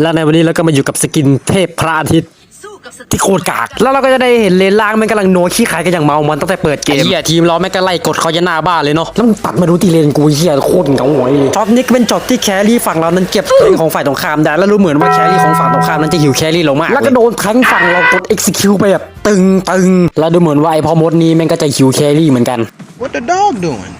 และในวันนี้เราก็มาอยู่กับสกินเทพพระอาทิตย์สู้กับศัตรูที่โคตรกาก แล้วเราก็จะได้เห็นเลนล่างมันกำลังโน้ขี้ขายกันอย่างเมา มันตั้งแต่เปิดเกมเฮียทีมเราแม่งก็ไล่กดเขาจะหน้าบ้านเลยเนาะ แล้วมึงตัดมาดูที่เลนกูเฮียโคตรเหงาหงอยเลยช็อตนี้ก็เป็นช็อตที่แครี่ฝั่งเรานั้นเก็บแทงของฝ่ายตรงข้ามได้ แล้วรู้เหมือนว่าแครี่ของฝั่งตรงข้ามนั้นจะหิวแครี่เรามาก แล้วก็โดนแทงฝั่งเรากด execute ไปแบบตึงตึงแล้วดูเหมือนว่าไอ้พอมดนี้แม่งก็จะหิวแครี่เหมือนกัน What the dog doing?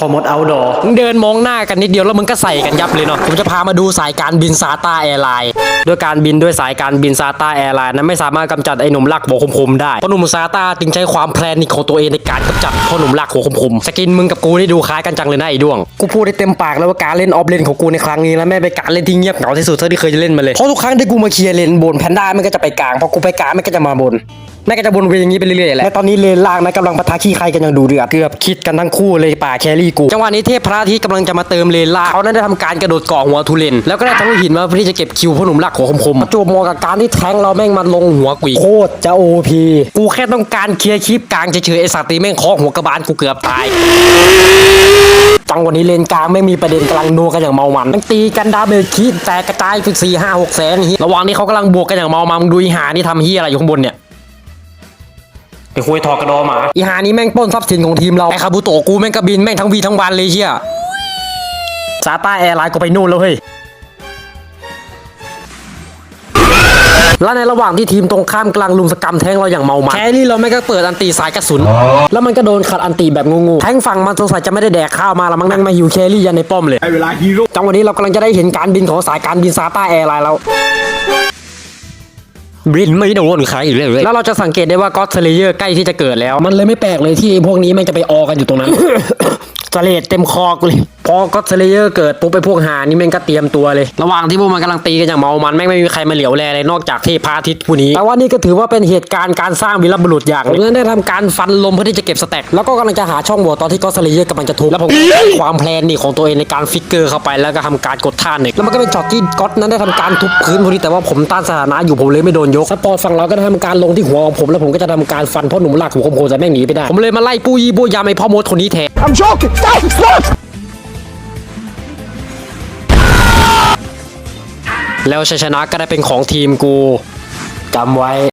พอหมดเอาดอมึงเดินมองหน้ากันนิดเดียวแล้วมึงก็ใส่กันยับเลยเนาะผมจะพามาดูสายการบินซาตาแอร์ไลน์ด้วยการบินด้วยสายการบินซาตาแอร์ไลน์นั้นไม่สามารถกำจัดไอ้หนุ่มลักหัวคมๆได้เพราะหนุ่มซาตาจึงใช้ความแพลนนิกของตัวเองในการกำจัดพ่อหนุ่มลักหัวคมๆสกินมึงกับกูได้ดูคล้ายกันจังเลยนะไอ้ด้วงกูพูดได้เต็มปากแล้วว่าการเล่นออฟเลนของกูในครั้งนี้แล้วแม่งเป็นการเล่นที่เงียบเหงาที่สุดเท่าที่เคยจะเล่นมาเลยเพราะทุกครั้งที่กูมาเคลียร์เลนบนแพนด้ามันก็จะไปกลางพอกูไปกลางมันก็จะมาบน แม่งก็จะวนเวียนอย่างนี้ไปเรื่อยๆแหละและตอนนี้เลนล่างนะกำลังปะทะขี้ใครกันอย่างดูเดือดเกือบคิดกันทั้งคู่เลยป่าแครี่กูจังหวะนี้เทพพระอาทิตย์กำลังจะมาเติมเลนล่างเขานั้นได้ทำการกระโดดเกาะหัวทุเรนแล้วก็ได้ทั้งหินมาเพื่อที่จะเก็บคิวพ่อหนุ่มลักหัวคมๆประจวบเหมอกับการที่แทงเราแม่งมันลงหัวกุยโคตรจะโอพีกูแค่ต้องการเคลียร์คลิปกลางเฉยๆไอสัตว์ตีแม่งเคาะหัวกระบาลกูเกือบตายจังหวะนี้เลนกลางไม่มีประเด็นกำลังนัวกันอย่างเมามันตั้งตีกันดาเมจคิดแตกกระจายฟิกสี่ห้าหกแสนเฮียระหว่างนี้เขากำลังบวกกันอย่างเมามันมึงดูอีหานี่ทำเฮียอะไรอยู่ข้างบนเนี่ยไอ้ คุยทอดกระดอหมา อีหานี้แม่งปล้นทรัพย์สินของทีมเรา ไอ้คาบุโตะกูแม่งกระบินแม่งทั้งวีทั้งวันเลยเฮียซาต้าแอร์ไลน์ก็ไปนู่นแล้วเฮ้ย และในระหว่างที่ทีมตรงข้ามกำลังลุมสกรรมแทงเราอย่างเมามันแครี่เราไม่ก็เปิดอันตีสายกระสุน แล้วมันก็โดนขัดอันตีแบบงูๆแทงฝั่งมันสงสัยจะไม่ได้แดกข้าวมาละมั้งแม่งมาหิวแครี่ยันในป้อมเลยไอเวลาฮีโร่จังหวะนี้เรากำลังจะได้เห็นการบินของสายการบินซาต้าแอร์ไลน์แล้ว บินไม่โดนใครเลยแล้วเราจะสังเกตได้ว่าก็อตเซเลเยอร์ใกล้ที่จะเกิดแล้ว มันเลยไม่แปลกเลยที่พวกนี้มันจะไปออกันอยู่ตรงนั้น สเลดเต็มคอกูเลยพ อก็อตเซเลเยอร์เกิดปุ๊บไปพวกหานี่แม่งก็เตรียมตัวเลย ระหว่างที่พวกมันกำลังตีกันอย่างเมามันแม่งไม่มีใครมาเหลียวแลเลยนอกจากเทพาทิตย์ผู้นี้แต่ว่านี่ก็ถือว่าเป็นเหตุการณ์การสร้างวีรบุรุษอย่างหนึงนั้นได้ทำการฟันลมเพื่อที่จะเก็บสแต็กแล้วก็กำลังจะหาช่องโหว่ตอนที่ก็อตเซเลเยอร์กำลังจะทุบแล้วผมก็ใช้ความแพลนนี่ของตัวเองในการฟิกเกอร์เข้าไปแล้วก็ทำการกดท่าหนึ่งแล้วมันก็เป็นช็อตที่ก็อตนั้นได้ทำการทุบพื้นพอดีแต่ว่าผมต้านสถานะอยู่ผมเลยไม่โดนยกสปอร์ตฝั่งเราก็ได้ทำการลงที่หัวของผมแล้วผมก็จะทำการฟันพ่อหนุ่มลากหัวผมโคจะแม่งหนีไปได้ผมเลยมาไล่ปูยี่ปูยามไอ้พ่อมดคนนี้แทน I'm joking แล้วชัยชนะก็ได้เป็นของทีมกูจำไว้